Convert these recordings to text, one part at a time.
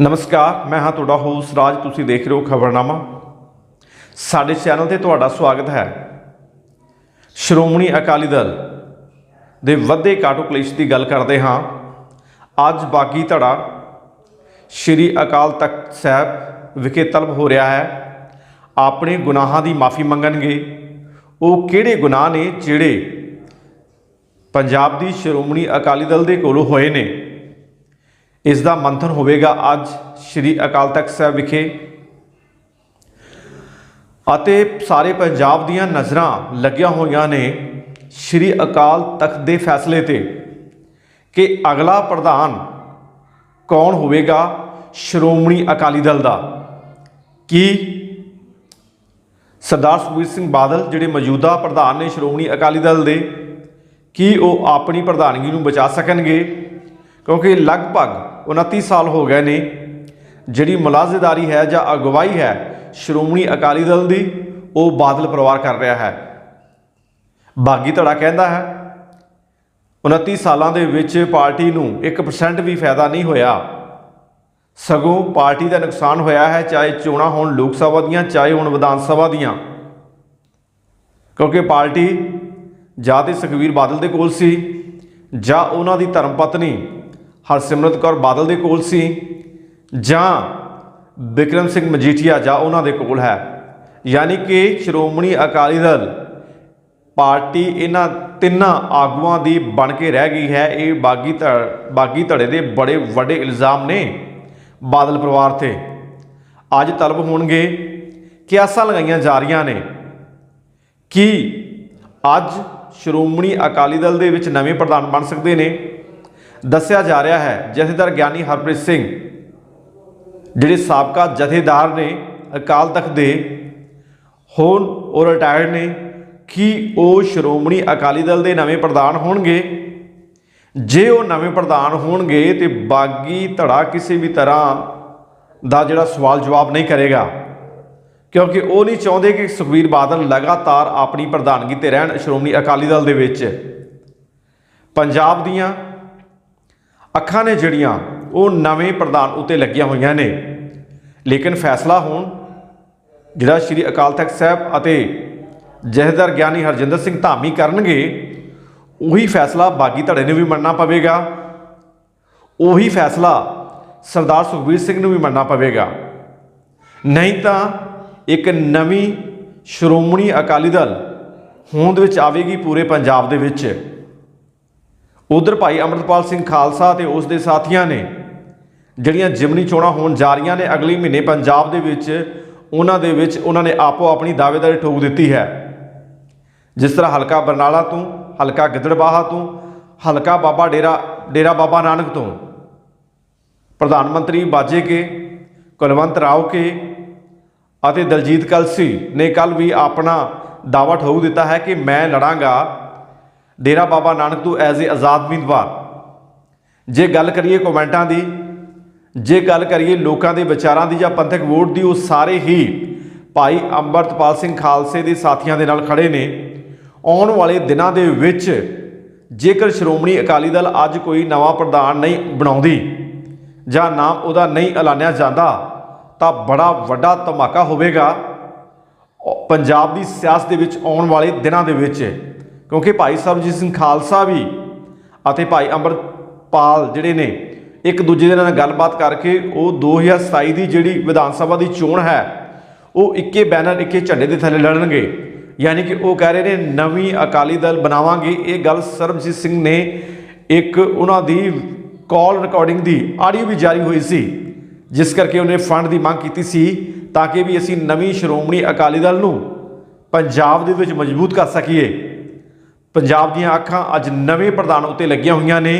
ਨਮਸਕਾਰ, ਮੈਂ ਹਾਂ ਤੁਹਾਡਾ ਹੋਸਟ ਰਾਜ, ਤੁਸੀਂ ਦੇਖ ਰਹੇ ਹੋ ਖਬਰਨਾਮਾ। ਸਾਡੇ ਚੈਨਲ ਤੇ ਤੁਹਾਡਾ ਸਵਾਗਤ ਹੈ। ਸ਼੍ਰੋਮਣੀ ਅਕਾਲੀ ਦਲ ਦੇ ਵੱਧੇ ਕਾਟੋ ਕਲੇਸ਼ ਦੀ ਗੱਲ ਕਰਦੇ ਹਾਂ। ਅੱਜ ਬਾਗੀ ਧੜਾ ਸ਼੍ਰੀ ਅਕਾਲ ਤਖਤ ਸਾਹਿਬ ਵਿਖੇ ਤਲਬ ਹੋ ਰਿਹਾ ਹੈ। ਆਪਣੇ ਗੁਨਾਹਾਂ ਦੀ ਮਾਫੀ ਮੰਗਣਗੇ। ਉਹ ਕਿਹੜੇ ਗੁਨਾਹ ਨੇ ਜਿਹੜੇ ਪੰਜਾਬ ਦੀ ਸ਼੍ਰੋਮਣੀ ਅਕਾਲੀ ਦਲ ਦੇ ਕੋਲੋਂ ਹੋਏ ਨੇ? ਇਸ ਦਾ ਮੰਥਨ ਹੋਵੇਗਾ ਅੱਜ ਸ਼੍ਰੀ ਅਕਾਲ ਤਖਤ ਸਾਹਿਬ ਵਿਖੇ। ਅਤੇ ਸਾਰੇ ਪੰਜਾਬ ਦੀਆਂ ਨਜ਼ਰਾਂ ਲੱਗੀਆਂ ਹੋਈਆਂ ਨੇ ਸ਼੍ਰੀ ਅਕਾਲ ਤਖਤ ਦੇ ਫੈਸਲੇ ਤੇ ਕਿ ਅਗਲਾ ਪ੍ਰਧਾਨ ਕੌਣ ਹੋਵੇਗਾ ਸ਼੍ਰੋਮਣੀ ਅਕਾਲੀ ਦਲ ਦਾ। ਕੀ ਸਰਦਾਰ ਸੁਖਬੀਰ ਸਿੰਘ ਬਾਦਲ, ਜਿਹੜੇ ਮੌਜੂਦਾ ਪ੍ਰਧਾਨ ਨੇ ਸ਼੍ਰੋਮਣੀ ਅਕਾਲੀ ਦਲ ਦੇ, ਕੀ ਉਹ ਆਪਣੀ ਪ੍ਰਧਾਨਗੀ ਨੂੰ ਬਚਾ ਸਕਣਗੇ? ਕਿਉਂਕਿ ਲਗਭਗ 29 ਸਾਲ ਹੋ ਗਏ ਨੇ। ਜਿਹੜੀ ਮੁਲਾਜ਼ੇਦਾਰੀ ਹੈ ਜਾਂ ਅਗਵਾਈ ਹੈ, ਸ਼੍ਰੋਮਣੀ ਅਕਾਲੀ ਦਲ ਦੀ, ਉਹ ਬਾਦਲ ਪਰਿਵਾਰ ਕਰ ਰਿਹਾ ਹੈ। ਬਾਗੀ ਧੜਾ ਕਹਿੰਦਾ ਹੈ 29 ਸਾਲਾਂ ਦੇ ਵਿੱਚ ਪਾਰਟੀ ਨੂੰ 1% ਵੀ ਫਾਇਦਾ ਨਹੀਂ ਹੋਇਆ। ਸਗੋਂ ਪਾਰਟੀ ਦਾ ਨੁਕਸਾਨ ਹੋਇਆ ਹੈ, ਚਾਹੇ ਚੋਣਾਂ ਹੋਣ ਲੋਕ ਸਭਾ ਦੀਆਂ, ਚਾਹੇ ਹੁਣ ਵਿਧਾਨ ਸਭਾ ਦੀਆਂ। ਕਿਉਂਕਿ ਪਾਰਟੀ ਜਾਂ ਤੇ ਸੁਖਬੀਰ ਬਾਦਲ ਦੇ ਕੋਲ ਸੀ, ਜਾਂ ਉਹਨਾਂ ਦੀ ਧਰਮ ਪਤਨੀ ਹਰਸਿਮਰਤ ਕੌਰ ਬਾਦਲ ਦੇ ਕੋਲ ਸੀ ਜਾਂ ਬਿਕਰਮ ਸਿੰਘ ਮਜੀਠੀਆ ਜਾਂ ਉਹਨਾਂ ਦੇ ਕੋਲ ਹੈ। ਯਾਨੀ ਕਿ ਸ਼੍ਰੋਮਣੀ ਅਕਾਲੀ ਦਲ ਪਾਰਟੀ ਇਹਨਾਂ ਤਿੰਨਾਂ ਆਗੂਆਂ ਦੀ ਬਣ ਕੇ ਰਹਿ ਗਈ ਹੈ। ਇਹ ਬਾਗੀ ਧੜ, ਬਾਗੀ ਧੜੇ ਦੇ ਬੜੇ ਵੱਡੇ ਇਲਜ਼ਾਮ ਨੇ ਬਾਦਲ ਪਰਿਵਾਰ ਤੇ। ਅੱਜ ਤਲਬ ਹੋਣਗੇ, ਕਿਆਸਾਂ ਲਗਾਈਆਂ ਜਾ ਰਹੀਆਂ ਨੇ ਕੀ ਅੱਜ ਸ਼੍ਰੋਮਣੀ ਅਕਾਲੀ ਦਲ ਦੇ ਵਿੱਚ ਨਵੇਂ ਪ੍ਰਧਾਨ ਬਣ ਸਕਦੇ ਨੇ। ਦੱਸਿਆ ਜਾ ਰਿਹਾ ਹੈ। ਜਥੇਦਾਰ ਗਿਆਨੀ ਹਰਪ੍ਰੀਤ ਸਿੰਘ, ਜਿਹੜੇ ਸਾਬਕਾ ਜਥੇਦਾਰ ਨੇ ਅਕਾਲ ਤਖਤ ਦੇ, ਹੋਣ ਉਹ ਰਿਟਾਇਰਡ ਨੇ। ਕੀ ਉਹ ਸ਼੍ਰੋਮਣੀ ਅਕਾਲੀ ਦਲ ਦੇ ਨਵੇਂ ਪ੍ਰਧਾਨ ਹੋਣਗੇ? ਜੇ ਉਹ ਨਵੇਂ ਪ੍ਰਧਾਨ ਹੋਣਗੇ ਤੇ ਬਾਗੀ ਧੜਾ ਕਿਸੇ ਵੀ ਤਰ੍ਹਾਂ ਦਾ ਜਿਹੜਾ ਸਵਾਲ ਜਵਾਬ ਨਹੀਂ ਕਰੇਗਾ। ਕਿਉਂਕਿ ਉਹ ਨਹੀਂ ਚਾਹੁੰਦੇ ਕਿ ਸੁਖਬੀਰ ਬਾਦਲ ਲਗਾਤਾਰ ਆਪਣੀ ਪ੍ਰਧਾਨਗੀ ਤੇ ਰਹਿਣ ਸ਼੍ਰੋਮਣੀ ਅਕਾਲੀ ਦਲ ਦੇ ਵਿੱਚ। ਪੰਜਾਬ ਦੀਆਂ ਅੱਖਾਂ ਨੇ ਜਿਹੜੀਆਂ ਉਹ ਨਵੇਂ ਪ੍ਰਧਾਨ ਉਤੇ ਲੱਗੀਆਂ ਹੋਈਆਂ ਨੇ। ਲੇਕਿਨ ਫੈਸਲਾ ਹੁਣ ਜਿਹੜਾ ਸ਼੍ਰੀ ਅਕਾਲ ਤਖਤ ਸਾਹਿਬ ਅਤੇ ਜਥੇਦਾਰ ਗਿਆਨੀ ਹਰਜਿੰਦਰ ਸਿੰਘ ਧਾਮੀ ਕਰਨਗੇ, ਉਹੀ ਫੈਸਲਾ ਬਾਗੀ ਧੜੇ ਨੂੰ ਵੀ ਮੰਨਣਾ ਪਵੇਗਾ। ਉਹੀ ਫੈਸਲਾ ਸਰਦਾਰ ਸੁਖਬੀਰ ਸਿੰਘ ਨੂੰ ਵੀ ਮੰਨਣਾ ਪਵੇਗਾ। ਨਹੀਂ ਤਾਂ ਇੱਕ ਨਵੀਂ ਸ਼੍ਰੋਮਣੀ ਅਕਾਲੀ ਦਲ ਹੋਂਦ ਵਿੱਚ ਆਵੇਗੀ ਪੂਰੇ ਪੰਜਾਬ ਦੇ ਵਿੱਚ। ਉਧਰ ਭਾਈ ਅਮਰਪਾਲ ਸਿੰਘ ਖਾਲਸਾ ਤੇ ਉਸ ਦੇ ਸਾਥੀਆਂ ਨੇ ਜਿਹੜੀਆਂ ਜਿਮਨੀ ਚੋਣਾਂ ਹੋਣ ਜਾ ਰਹੀਆਂ ਨੇ ਅਗਲੇ ਮਹੀਨੇ ਪੰਜਾਬ ਦੇ ਵਿੱਚ, ਉਹਨਾਂ ਦੇ ਵਿੱਚ ਉਹਨਾਂ ਨੇ ਆਪੋ ਆਪਣੀ ਦਾਅਵੇਦਾਰੀ ਠੋਕ ਦਿੱਤੀ ਹੈ। ਜਿਸ ਤਰ੍ਹਾਂ ਹਲਕਾ ਬਰਨਾਲਾ ਤੋਂ, ਹਲਕਾ ਗਿੱਦੜਬਾਹਾ ਤੋਂ, ਹਲਕਾ ਬਾਬਾ ਡੇਰਾ ਡੇਰਾ ਬਾਬਾ ਨਾਨਕ ਤੋਂ, ਪ੍ਰਧਾਨ ਮੰਤਰੀ ਬਾਜੇ ਕੇ, ਕੁਲਵੰਤ ਰਾਓ ਕੇ ਅਤੇ ਦਲਜੀਤ ਕਲਸੀ ਨੇ ਕੱਲ ਵੀ ਆਪਣਾ ਦਾਅਵਾ ਠੋਕ ਦਿੱਤਾ ਹੈ ਕਿ ਮੈਂ ਲੜਾਂਗਾ ਡੇਰਾ ਬਾਬਾ ਨਾਨਕ ਤੋਂ ਐਜ਼ ਏ ਆਜ਼ਾਦ ਉਮੀਦਵਾਰ। ਜੇ ਗੱਲ ਕਰੀਏ ਕਮੈਂਟਾਂ ਦੀ, ਜੇ ਗੱਲ ਕਰੀਏ ਲੋਕਾਂ ਦੇ ਵਿਚਾਰਾਂ ਦੀ ਜਾਂ ਪੰਥਕ ਵੋਟ ਦੀ, ਉਹ ਸਾਰੇ ਹੀ ਭਾਈ ਅੰਮ੍ਰਿਤਪਾਲ ਸਿੰਘ ਖਾਲਸੇ ਦੇ ਸਾਥੀਆਂ ਦੇ ਨਾਲ ਖੜੇ ਨੇ। ਆਉਣ ਵਾਲੇ ਦਿਨਾਂ ਦੇ ਵਿੱਚ ਜੇਕਰ ਸ਼੍ਰੋਮਣੀ ਅਕਾਲੀ ਦਲ ਅੱਜ ਕੋਈ ਨਵਾਂ ਪ੍ਰਧਾਨ ਨਹੀਂ ਬਣਾਉਂਦੀ ਜਾਂ ਨਾਮ ਉਹਦਾ ਨਹੀਂ ਐਲਾਨਿਆ ਜਾਂਦਾ, ਤਾਂ ਬੜਾ ਵੱਡਾ ਧਮਾਕਾ ਹੋਵੇਗਾ। ਪੰਜਾਬ ਦੀ ਸਿਆਸਤ ਦੇ ਵਿੱਚ ਆਉਣ ਵਾਲੇ ਦਿਨਾਂ ਦੇ ਵਿੱਚ ਕਿਉਂਕਿ ਭਾਈ ਸਰਬਜੀਤ ਸਿੰਘ ਖਾਲਸਾ ਵੀ ਅਤੇ ਭਾਈ ਅੰਮ੍ਰਿਤਪਾਲ ਜਿਹੜੇ ਨੇ, ਇੱਕ ਦੂਜੇ ਦੇ ਨਾਲ ਗੱਲਬਾਤ ਕਰਕੇ ਉਹ 2027 ਦੀ ਜਿਹੜੀ ਵਿਧਾਨ ਸਭਾ ਦੀ ਚੋਣ ਹੈ, ਉਹ ਇੱਕੇ ਬੈਨਰ ਇੱਕੇ ਝੰਡੇ ਦੇ ਥੱਲੇ ਲੜਨਗੇ। ਯਾਨੀ ਕਿ ਉਹ ਕਹਿ ਰਹੇ ਨੇ, ਨਵੀਂ ਅਕਾਲੀ ਦਲ ਬਣਾਵਾਂਗੇ। ਇਹ ਗੱਲ ਸਰਬਜੀਤ ਸਿੰਘ ਨੇ ਇੱਕ ਉਹਨਾਂ ਦੀ ਕਾਲ ਰਿਕਾਰਡਿੰਗ ਦੀ ਆਡੀਓ ਵੀ ਜਾਰੀ ਹੋਈ ਸੀ, ਜਿਸ ਕਰਕੇ ਉਹਨੇ ਫੰਡ ਦੀ ਮੰਗ ਕੀਤੀ ਸੀ ਤਾਂ ਕਿ ਵੀ ਅਸੀਂ ਨਵੀਂ ਸ਼੍ਰੋਮਣੀ ਅਕਾਲੀ ਦਲ ਨੂੰ ਪੰਜਾਬ ਦੇ ਵਿੱਚ ਮਜ਼ਬੂਤ ਕਰ ਸਕੀਏ। ਪੰਜਾਬ ਦੀਆਂ ਅੱਖਾਂ ਅੱਜ ਨਵੇਂ ਪ੍ਰਧਾਨ ਉੱਤੇ ਲੱਗੀਆਂ ਹੋਈਆਂ ਨੇ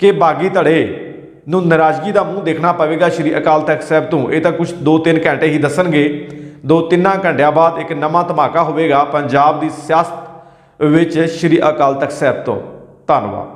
ਕਿ ਬਾਗੀ ਧੜੇ ਨੂੰ ਨਾਰਾਜ਼ਗੀ ਦਾ ਮੂੰਹ ਦੇਖਣਾ ਪਵੇਗਾ। ਸ਼੍ਰੀ ਅਕਾਲ ਤਖਤ ਸਾਹਿਬ ਤੋਂ ਇਹ ਤਾਂ ਕੁਝ 2-3 ਘੰਟੇ ਹੀ ਦੱਸਣਗੇ। 2-3 ਘੰਟਿਆਂ ਬਾਅਦ ਇੱਕ ਨਵਾਂ ਧਮਾਕਾ ਹੋਵੇਗਾ ਪੰਜਾਬ ਦੀ ਸਿਆਸਤ ਵਿੱਚ ਸ਼੍ਰੀ ਅਕਾਲ ਤਖਤ ਸਾਹਿਬ ਤੋਂ। ਧੰਨਵਾਦ।